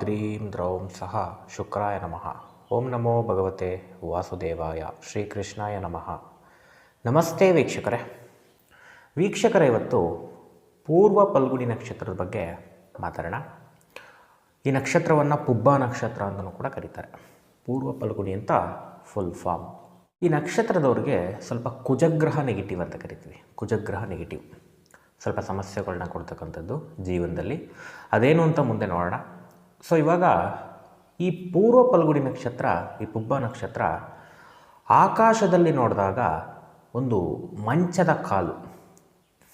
ದ್ರೀಂ ದ್ರೌಂ ಸಹ ಶುಕ್ರಾಯ ನಮಃ ಓಂ ನಮೋ ಭಗವತೆ ವಾಸುದೇವಾಯ ಶ್ರೀಕೃಷ್ಣಾಯ ನಮಃ ನಮಸ್ತೆ ವೀಕ್ಷಕರೇ ವೀಕ್ಷಕರ ಇವತ್ತು ಪೂರ್ವ ಪಲ್ಗುಣಿ ನಕ್ಷತ್ರದ ಬಗ್ಗೆ ಮಾತಾಡೋಣ. ಈ ನಕ್ಷತ್ರವನ್ನು ಪುಬ್ಬ ನಕ್ಷತ್ರ ಅಂತಲೂ ಕೂಡ ಕರೀತಾರೆ. ಪೂರ್ವ ಪಲ್ಗುಣಿ ಅಂತ ಫುಲ್ ಫಾರ್ಮ್ ಈ ನಕ್ಷತ್ರದವ್ರಿಗೆ ಸ್ವಲ್ಪ ಕುಜಗ್ರಹ ನೆಗೆಟಿವ್ ಅಂತ ಕರಿತೀವಿ. ಕುಜಗ್ರಹ ನೆಗೆಟಿವ್ ಸ್ವಲ್ಪ ಸಮಸ್ಯೆಗಳನ್ನ ಕೊಡ್ತಕ್ಕಂಥದ್ದು ಜೀವನದಲ್ಲಿ. ಅದೇನು ಅಂತ ಮುಂದೆ ನೋಡೋಣ. ಸೊ ಇವಾಗ ಈ ಪೂರ್ವ ಪಲ್ಗುಡಿ ನಕ್ಷತ್ರ, ಈ ಪುಬ್ಬ ನಕ್ಷತ್ರ ಆಕಾಶದಲ್ಲಿ ನೋಡಿದಾಗ ಒಂದು ಮಂಚದ ಕಾಲು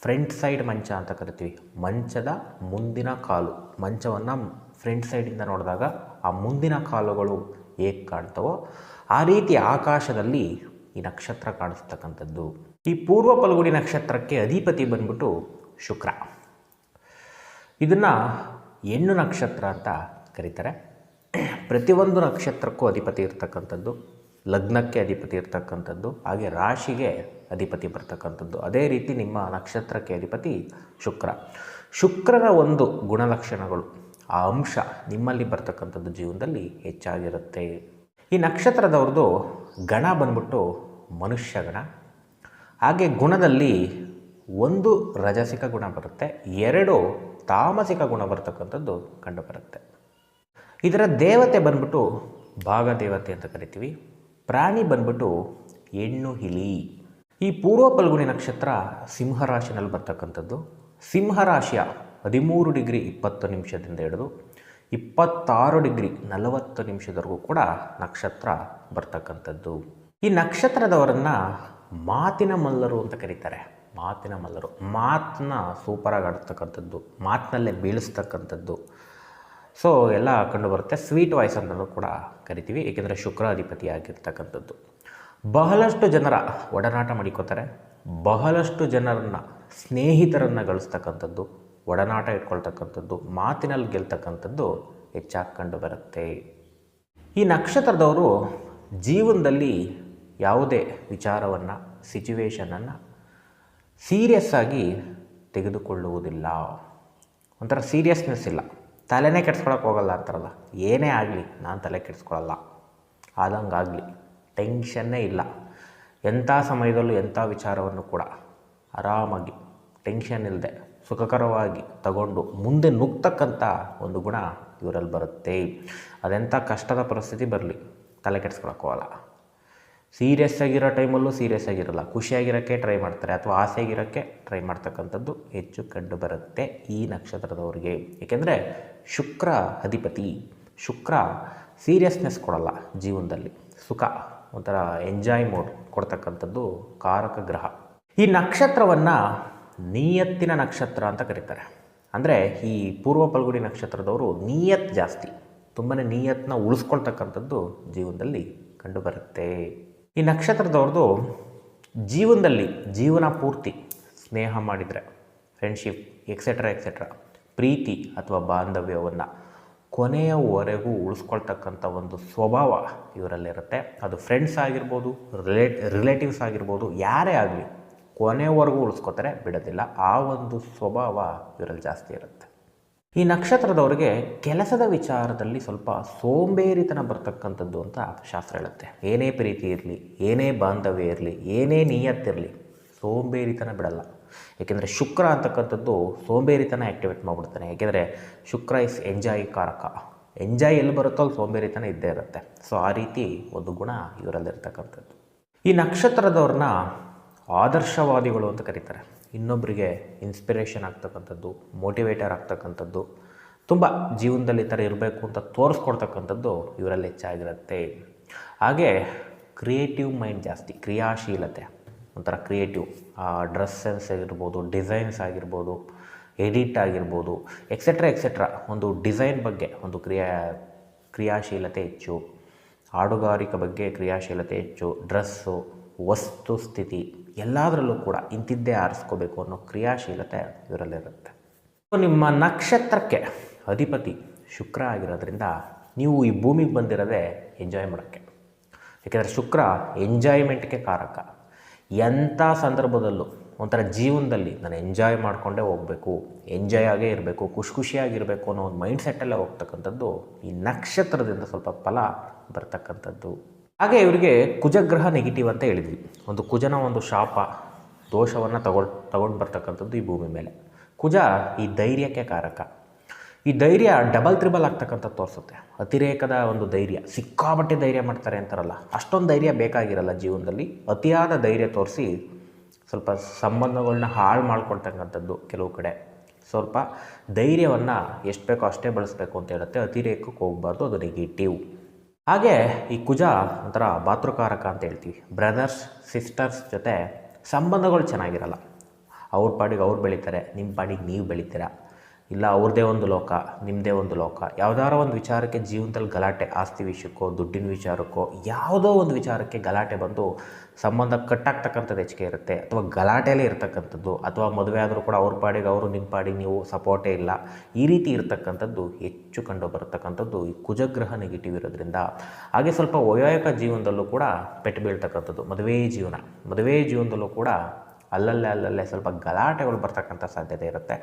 ಫ್ರಂಟ್ ಸೈಡ್ ಮಂಚ ಅಂತ ಕರಿತೀವಿ. ಮಂಚದ ಮುಂದಿನ ಕಾಲು, ಮಂಚವನ್ನು ಫ್ರಂಟ್ ಸೈಡಿಂದ ನೋಡಿದಾಗ ಆ ಮುಂದಿನ ಕಾಲುಗಳು ಹೇಗೆ ಕಾಣ್ತವೋ ಆ ರೀತಿ ಆಕಾಶದಲ್ಲಿ ಈ ನಕ್ಷತ್ರ ಕಾಣಿಸ್ತಕ್ಕಂಥದ್ದು. ಈ ಪೂರ್ವ ಪಲ್ಗುಡಿ ನಕ್ಷತ್ರಕ್ಕೆ ಅಧಿಪತಿ ಬಂದ್ಬಿಟ್ಟು ಶುಕ್ರ. ಇದನ್ನು ಹೆಣ್ಣು ನಕ್ಷತ್ರ ಅಂತ ಕರೀತಾರೆ. ಪ್ರತಿಯೊಂದು ನಕ್ಷತ್ರಕ್ಕೂ ಅಧಿಪತಿ ಇರ್ತಕ್ಕಂಥದ್ದು, ಲಗ್ನಕ್ಕೆ ಅಧಿಪತಿ ಇರ್ತಕ್ಕಂಥದ್ದು, ಹಾಗೆ ರಾಶಿಗೆ ಅಧಿಪತಿ ಬರ್ತಕ್ಕಂಥದ್ದು. ಅದೇ ರೀತಿ ನಿಮ್ಮ ನಕ್ಷತ್ರಕ್ಕೆ ಅಧಿಪತಿ ಶುಕ್ರ. ಶುಕ್ರನ ಒಂದು ಗುಣಲಕ್ಷಣಗಳು, ಆ ಅಂಶ ನಿಮ್ಮಲ್ಲಿ ಬರ್ತಕ್ಕಂಥದ್ದು ಜೀವನದಲ್ಲಿ ಹೆಚ್ಚಾಗಿರುತ್ತೆ. ಈ ನಕ್ಷತ್ರದವ್ರದ್ದು ಗಣ ಬಂದ್ಬಿಟ್ಟು ಮನುಷ್ಯ ಗಣ. ಹಾಗೆ ಗುಣದಲ್ಲಿ ಒಂದು ರಜಸಿಕ ಗುಣ ಬರುತ್ತೆ, ಎರಡು ತಾಮಸಿಕ ಗುಣ ಬರ್ತಕ್ಕಂಥದ್ದು ಕಂಡುಬರುತ್ತೆ ಇದರ ದೇವತೆ ಬಂದ್ಬಿಟ್ಟು ಭಾಗದೇವತೆ ಅಂತ ಕರಿತೀವಿ. ಪ್ರಾಣಿ ಬಂದ್ಬಿಟ್ಟು ಹೆಣ್ಣು ಹಿಲಿ. ಈ ಪೂರ್ವ ಪಲ್ಗುಣಿ ನಕ್ಷತ್ರ ಸಿಂಹರಾಶಿನಲ್ಲಿ ಬರ್ತಕ್ಕಂಥದ್ದು. ಸಿಂಹರಾಶಿಯ ಹದಿಮೂರು ಡಿಗ್ರಿ ಇಪ್ಪತ್ತು ನಿಮಿಷದಿಂದ ಹಿಡಿದು ಇಪ್ಪತ್ತಾರು ಡಿಗ್ರಿ ನಲವತ್ತು ನಿಮಿಷದವರೆಗೂ ಕೂಡ ನಕ್ಷತ್ರ ಬರ್ತಕ್ಕಂಥದ್ದು. ಈ ನಕ್ಷತ್ರದವರನ್ನು ಮಾತಿನ ಮಲ್ಲರು ಅಂತ ಕರೀತಾರೆ. ಮಾತಿನ ಮಲ್ಲರು. ಮಾತನ್ನ ಸೂಪರಾಗಿ ಆಡ್ತಕ್ಕಂಥದ್ದು. ಮಾತಿನಲ್ಲೇ ಬೀಳಿಸ್ತಕ್ಕಂಥದ್ದು. ಸೊ ಎಲ್ಲ ಕಂಡುಬರುತ್ತೆ ಸ್ವೀಟ್ ವಾಯ್ಸ್ ಅಂತಲೂ ಕೂಡ ಕರಿತೀವಿ. ಏಕೆಂದರೆ ಶುಕ್ರ ಆಗಿರ್ತಕ್ಕಂಥದ್ದು ಬಹಳಷ್ಟು ಜನರ ಒಡನಾಟ ಮಾಡಿಕೋತಾರೆ ಬಹಳಷ್ಟು ಜನರನ್ನು, ಸ್ನೇಹಿತರನ್ನು ಗಳಿಸ್ತಕ್ಕಂಥದ್ದು, ಒಡನಾಟ ಇಟ್ಕೊಳ್ತಕ್ಕಂಥದ್ದು, ಮಾತಿನಲ್ಲಿ ಗೆಲ್ತಕ್ಕಂಥದ್ದು ಹೆಚ್ಚಾಗಿ ಕಂಡು ಬರುತ್ತೆ. ಈ ನಕ್ಷತ್ರದವರು ಜೀವನದಲ್ಲಿ ಯಾವುದೇ ವಿಚಾರವನ್ನು ಸಿಚುವೇಶನನ್ನು ಸೀರಿಯಸ್ ಆಗಿ ತೆಗೆದುಕೊಳ್ಳುವುದಿಲ್ಲ. ಒಂಥರ ಸೀರಿಯಸ್ನೆಸ್ ಇಲ್ಲ. ತಲೆನೇ ಕೆಡ್ಸ್ಕೊಳಕ್ಕೆ ಹೋಗಲ್ಲ ಅಂತಾರಲ್ಲ ಏನೇ ಆಗಲಿ ನಾನು ತಲೆ ಕೆಡಿಸ್ಕೊಳಲ್ಲ. ಆದಂಗಾಗಲಿ ಟೆನ್ಷನ್ನೇ ಇಲ್ಲ. ಎಂಥ ಸಮಯದಲ್ಲೂ ಎಂಥ ವಿಚಾರವನ್ನು ಕೂಡ ಆರಾಮಾಗಿ ಟೆನ್ಷನ್ ಇಲ್ಲದೆ ಸುಖಕರವಾಗಿ ತಗೊಂಡು ಮುಂದೆ ನುಗ್ತಕ್ಕಂಥ ಒಂದು ಗುಣ ಇವರಲ್ಲಿ ಬರುತ್ತೆ. ಅದೆಂಥ ಕಷ್ಟದ ಪರಿಸ್ಥಿತಿ ಬರಲಿ. ತಲೆ ಕೆಡಿಸ್ಕೊಳಕ್ಕೆ ಹೋಗಲ್ಲ. ಸೀರಿಯಸ್ ಆಗಿರೋ ಟೈಮಲ್ಲೂ ಸೀರಿಯಸ್ ಆಗಿರಲ್ಲ, ಖುಷಿಯಾಗಿರೋಕ್ಕೆ ಟ್ರೈ ಮಾಡ್ತಾರೆ ಅಥವಾ ಆಸೆಯಾಗಿರೋಕ್ಕೆ ಟ್ರೈ ಮಾಡ್ತಕ್ಕಂಥದ್ದು ಹೆಚ್ಚು ಕಂಡು ಬರುತ್ತೆ ಈ ನಕ್ಷತ್ರದವರಿಗೆ. ಏಕೆಂದರೆ ಶುಕ್ರ ಅಧಿಪತಿ, ಶುಕ್ರ ಸೀರಿಯಸ್ನೆಸ್ ಕೊಡಲ್ಲ ಜೀವನದಲ್ಲಿ. ಸುಖ, ಒಂಥರ ಎಂಜಾಯ್ ಮೋಡ್ ಕೊಡ್ತಕ್ಕಂಥದ್ದು ಕಾರಕ ಗ್ರಹ. ಈ ನಕ್ಷತ್ರವನ್ನು ನಿಯತ್ತಿನ ನಕ್ಷತ್ರ ಅಂತ ಕರೀತಾರೆ. ಅಂದರೆ ಈ ಪೂರ್ವ ಪಲ್ಗುಡಿ ನಕ್ಷತ್ರದವರು ನಿಯತ್ ಜಾಸ್ತಿ ತುಂಬಾ ನಿಯತ್ನ ಉಳಿಸ್ಕೊಳ್ತಕ್ಕಂಥದ್ದು ಜೀವನದಲ್ಲಿ ಕಂಡುಬರುತ್ತೆ ಈ ನಕ್ಷತ್ರದವ್ರದ್ದು ಜೀವನದಲ್ಲಿ ಜೀವನ ಪೂರ್ತಿ ಸ್ನೇಹ ಮಾಡಿದರೆ ಫ್ರೆಂಡ್ಶಿಪ್ ಎಕ್ಸೆಟ್ರಾ ಎಕ್ಸೆಟ್ರಾ ಪ್ರೀತಿ ಅಥವಾ ಬಾಂಧವ್ಯವನ್ನು ಕೊನೆಯವರೆಗೂ ಉಳಿಸ್ಕೊಳ್ತಕ್ಕಂಥ ಒಂದು ಸ್ವಭಾವ ಇವರಲ್ಲಿರುತ್ತೆ ಅದು ಫ್ರೆಂಡ್ಸ್ ಆಗಿರ್ಬೋದು ರಿಲೇಟ್ ರಿಲೇಟಿವ್ಸ್ ಆಗಿರ್ಬೋದು, ಯಾರೇ ಆಗಲಿ ಕೊನೆಯವರೆಗೂ ಉಳಿಸ್ಕೊತಾರೆ, ಬಿಡೋದಿಲ್ಲ. ಆ ಒಂದು ಸ್ವಭಾವ ಇವರಲ್ಲಿ ಜಾಸ್ತಿ ಇರುತ್ತೆ. ಈ ನಕ್ಷತ್ರದವರಿಗೆ ಕೆಲಸದ ವಿಚಾರದಲ್ಲಿ ಸ್ವಲ್ಪ ಸೋಂಬೇರಿತನ ಬರ್ತಕ್ಕಂಥದ್ದು ಅಂತ ಶಾಸ್ತ್ರ ಹೇಳುತ್ತೆ. ಏನೇ ಪ್ರೀತಿ ಇರಲಿ, ಏನೇ ಬಾಂಧವ್ಯ ಇರಲಿ, ಏನೇ ನಿಯತ್ತಿರಲಿ ಸೋಂಬೇರಿತನ ಬಿಡಲ್ಲ. ಏಕೆಂದರೆ ಶುಕ್ರ ಅಂತಕ್ಕಂಥದ್ದು ಸೋಂಬೇರಿತನ ಆ್ಯಕ್ಟಿವೇಟ್ ಮಾಡಿಬಿಡ್ತಾನೆ. ಏಕೆಂದರೆ ಶುಕ್ರ ಇಸ್ ಎಂಜಾಯ್ ಕಾರಕ. ಎಂಜಾಯ್ ಎಲ್ಲಿ ಬರುತ್ತೋ ಅಲ್ಲಿ ಸೋಂಬೇರಿತನ ಇದ್ದೇ ಇರುತ್ತೆ. ಸೊ ಆ ರೀತಿ ಒಂದು ಗುಣ ಇವರಲ್ಲಿರ್ತಕ್ಕಂಥದ್ದು. ಈ ನಕ್ಷತ್ರದವ್ರನ್ನ ಆದರ್ಶವಾದಿಗಳು ಅಂತ ಕರೀತಾರೆ. ಇನ್ನೊಬ್ಬರಿಗೆ ಇನ್ಸ್ಪಿರೇಷನ್ ಆಗ್ತಕ್ಕಂಥದ್ದು ಮೋಟಿವೇಟರ್ ಆಗ್ತಕ್ಕಂಥದ್ದು, ತುಂಬ ಜೀವನದಲ್ಲಿ ಈ ಥರ ಇರಬೇಕು ಅಂತ ತೋರಿಸ್ಕೊಡ್ತಕ್ಕಂಥದ್ದು ಇವರಲ್ಲಿ ಹೆಚ್ಚಾಗಿರುತ್ತೆ. ಹಾಗೆ ಕ್ರಿಯೇಟಿವ್ ಮೈಂಡ್ ಜಾಸ್ತಿ, ಕ್ರಿಯಾಶೀಲತೆ, ಒಂಥರ ಕ್ರಿಯೇಟಿವ್ ಡ್ರೆಸ್ ಸೆನ್ಸ್ ಆಗಿರ್ಬೋದು ಡಿಸೈನ್ಸ್ ಆಗಿರ್ಬೋದು ಎಡಿಟ್ ಆಗಿರ್ಬೋದು ಎಕ್ಸೆಟ್ರಾ ಎಕ್ಸೆಟ್ರಾ ಒಂದು ಡಿಸೈನ್ ಬಗ್ಗೆ, ಒಂದು ಕ್ರಿಯಾ, ಕ್ರಿಯಾಶೀಲತೆ ಹೆಚ್ಚು ಹಾಡುಗಾರಿಕೆ ಬಗ್ಗೆ ಕ್ರಿಯಾಶೀಲತೆ ಹೆಚ್ಚು ಡ್ರೆಸ್ಸು ವಸ್ತು ಸ್ಥಿತಿ ಎಲ್ಲದರಲ್ಲೂ ಕೂಡ ಇಂತಿದ್ದೇ ಆರಿಸ್ಕೋಬೇಕು ಅನ್ನೋ ಕ್ರಿಯಾಶೀಲತೆ ಇವರಲ್ಲಿರುತ್ತೆ ನಿಮ್ಮ ನಕ್ಷತ್ರಕ್ಕೆ ಅಧಿಪತಿ ಶುಕ್ರ ಆಗಿರೋದ್ರಿಂದ ನೀವು ಈ ಭೂಮಿಗೆ ಬಂದಿರೋದೇ ಎಂಜಾಯ್ ಮಾಡೋಕ್ಕೆ. ಯಾಕೆಂದರೆ ಶುಕ್ರ ಎಂಜಾಯ್ಮೆಂಟ್ಗೆ ಕಾರಕ. ಎಂಥ ಸಂದರ್ಭದಲ್ಲೂ ಒಂಥರ ಜೀವನದಲ್ಲಿ ನಾನು ಎಂಜಾಯ್ ಮಾಡಿಕೊಂಡೇ ಹೋಗಬೇಕು ಎಂಜಾಯ್ ಆಗೇ ಇರಬೇಕು, ಖುಷಿ ಖುಷಿಯಾಗಿರಬೇಕು ಅನ್ನೋ ಒಂದು ಮೈಂಡ್ ಸೆಟ್ಟಲ್ಲೇ ಹೋಗ್ತಕ್ಕಂಥದ್ದು ಈ ನಕ್ಷತ್ರದಿಂದ ಸ್ವಲ್ಪ ಫಲ ಬರ್ತಕ್ಕಂಥದ್ದು. ಹಾಗೆ ಇವರಿಗೆ ಕುಜಗ್ರಹ ನೆಗೆಟಿವ್ ಅಂತ ಹೇಳಿದ್ವಿ. ಒಂದು ಕುಜನ ಒಂದು ಶಾಪ, ದೋಷವನ್ನು ತಗೊಳ್, ತಗೊಂಡು ಬರ್ತಕ್ಕಂಥದ್ದು ಈ ಭೂಮಿ ಮೇಲೆ. ಕುಜ ಈ ಧೈರ್ಯಕ್ಕೆ ಕಾರಕ. ಈ ಧೈರ್ಯ ಡಬಲ್ ತ್ರಿಬಲ್ ಆಗ್ತಕ್ಕಂಥದ್ದು ತೋರಿಸುತ್ತೆ. ಅತಿರೇಕದ ಒಂದು ಧೈರ್ಯ ಸಿಕ್ಕಾಬಟ್ಟೆ ಧೈರ್ಯ ಮಾಡ್ತಾರೆ ಅಂತಾರಲ್ಲ, ಅಷ್ಟೊಂದು ಧೈರ್ಯ ಬೇಕಾಗಿರಲ್ಲ ಜೀವನದಲ್ಲಿ. ಅತಿಯಾದ ಧೈರ್ಯ ತೋರಿಸಿ ಸ್ವಲ್ಪ ಸಂಬಂಧಗಳನ್ನ ಹಾಳು ಮಾಡ್ಕೊಳ್ತಕ್ಕಂಥದ್ದು ಕೆಲವು ಕಡೆ. ಸ್ವಲ್ಪ ಧೈರ್ಯವನ್ನು ಎಷ್ಟು ಬೇಕೋ ಅಷ್ಟೇ ಬಳಸಬೇಕು ಅಂತ ಹೇಳುತ್ತೆ. ಅತಿರೇಕಕ್ಕೆ ಹೋಗಬಾರ್ದು, ಅದು ನೆಗೆಟಿವ್ ಹಾಗೆ ಈ ಕುಜ ಒಂಥರ ಭಾತೃಕಾರಕ ಅಂತ ಹೇಳ್ತೀವಿ. ಬ್ರದರ್ಸ್ ಸಿಸ್ಟರ್ಸ್ ಜೊತೆ ಸಂಬಂಧಗಳು ಚೆನ್ನಾಗಿರಲ್ಲ. ಅವ್ರ ಪಾಡಿಗೆ ಅವ್ರು ಬೆಳೀತಾರೆ ನಿಮ್ಮ ಪಾಡಿಗೆ ನೀವು ಬೆಳಿತೀರ? ಇಲ್ಲ ಅವ್ರದ್ದೇ ಒಂದು ಲೋಕ ನಿಮ್ಮದೇ ಒಂದು ಲೋಕ. ಯಾವುದಾರೋ ಒಂದು ವಿಚಾರಕ್ಕೆ ಜೀವನದಲ್ಲಿ ಗಲಾಟೆ, ಆಸ್ತಿ ವಿಷಯಕ್ಕೋ, ದುಡ್ಡಿನ ವಿಚಾರಕ್ಕೋ, ಯಾವುದೋ ಒಂದು ವಿಚಾರಕ್ಕೆ ಗಲಾಟೆ ಬಂದು ಸಂಬಂಧ ಕಟ್ಟಾಗ್ತಕ್ಕಂಥದ್ದು ಹೆಚ್ಚಿಗೆ ಇರುತ್ತೆ. ಅಥವಾ ಗಲಾಟೆಯಲ್ಲೇ ಇರ್ತಕ್ಕಂಥದ್ದು, ಅಥವಾ ಮದುವೆ ಆದರೂ ಕೂಡ ಅವ್ರ ಪಾಡಿಗೆ ಅವರು ನಿಮ್ಮ ಪಾಡಿಗೆ ನೀವು ಸಪೋರ್ಟೇ ಇಲ್ಲ. ಈ ರೀತಿ ಇರತಕ್ಕಂಥದ್ದು ಹೆಚ್ಚು ಕಂಡು ಬರತಕ್ಕಂಥದ್ದು ಈ ಕುಜಗ್ರಹ ನೆಗೆಟಿವ್ ಇರೋದ್ರಿಂದ. ಹಾಗೆ ಸ್ವಲ್ಪ ವೈವಾಹಿಕ ಜೀವನದಲ್ಲೂ ಕೂಡ ಪೆಟ್ಟು ಬೀಳ್ತಕ್ಕಂಥದ್ದು ಮದುವೆ ಜೀವನ. ಮದುವೆ ಜೀವನದಲ್ಲೂ ಕೂಡ ಅಲ್ಲಲ್ಲೇ ಅಲ್ಲಲ್ಲೇ ಸ್ವಲ್ಪ ಗಲಾಟೆಗಳು ಬರ್ತಕ್ಕಂಥ ಸಾಧ್ಯತೆ ಇರುತ್ತೆ.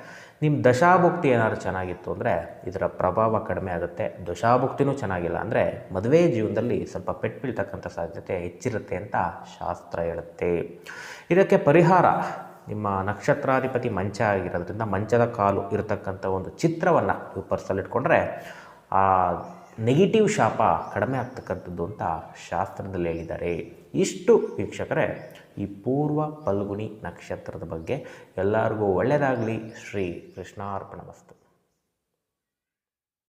ನಿಮ್ಮ ದಶಾಭುಕ್ತಿ ಏನಾದ್ರು ಚೆನ್ನಾಗಿತ್ತು ಅಂದರೆ ಇದರ ಪ್ರಭಾವ ಕಡಿಮೆ ಆಗುತ್ತೆ. ದಶಾಭುಕ್ತಿನೂ ಚೆನ್ನಾಗಿಲ್ಲ ಅಂದರೆ ಮದುವೆ ಜೀವನದಲ್ಲಿ ಸ್ವಲ್ಪ ಪೆಟ್ಟು ಬೀಳ್ತಕ್ಕಂಥ ಸಾಧ್ಯತೆ ಹೆಚ್ಚಿರುತ್ತೆ ಅಂತ ಶಾಸ್ತ್ರ ಹೇಳುತ್ತೆ. ಇದಕ್ಕೆ ಪರಿಹಾರ ನಿಮ್ಮ ನಕ್ಷತ್ರಾಧಿಪತಿ ಮಂಚ ಆಗಿರೋದ್ರಿಂದ ಮಂಚದ ಕಾಲು ಇರತಕ್ಕಂಥ ಒಂದು ಚಿತ್ರವನ್ನು ನೀವು ಪರ್ಸಲ್ಲಿ ಇಟ್ಕೊಂಡ್ರೆ ಆ ನೆಗೆಟಿವ್ ಶಾಪ ಕಡಿಮೆ ಆಗ್ತಕ್ಕಂಥದ್ದು ಅಂತ ಶಾಸ್ತ್ರದಲ್ಲಿ ಹೇಳಿದ್ದಾರೆ. ಇಷ್ಟು ವೀಕ್ಷಕರೇ, ಈ ಪೂರ್ವ ಫಲ್ಗುಣಿ ನಕ್ಷತ್ರದ ಬಗ್ಗೆ ಎಲ್ಲರಿಗೂ ಒಳ್ಳೆಯದಾಗಲಿ ಶ್ರೀ ಕೃಷ್ಣಾರ್ಪಣ ವಸ್ತು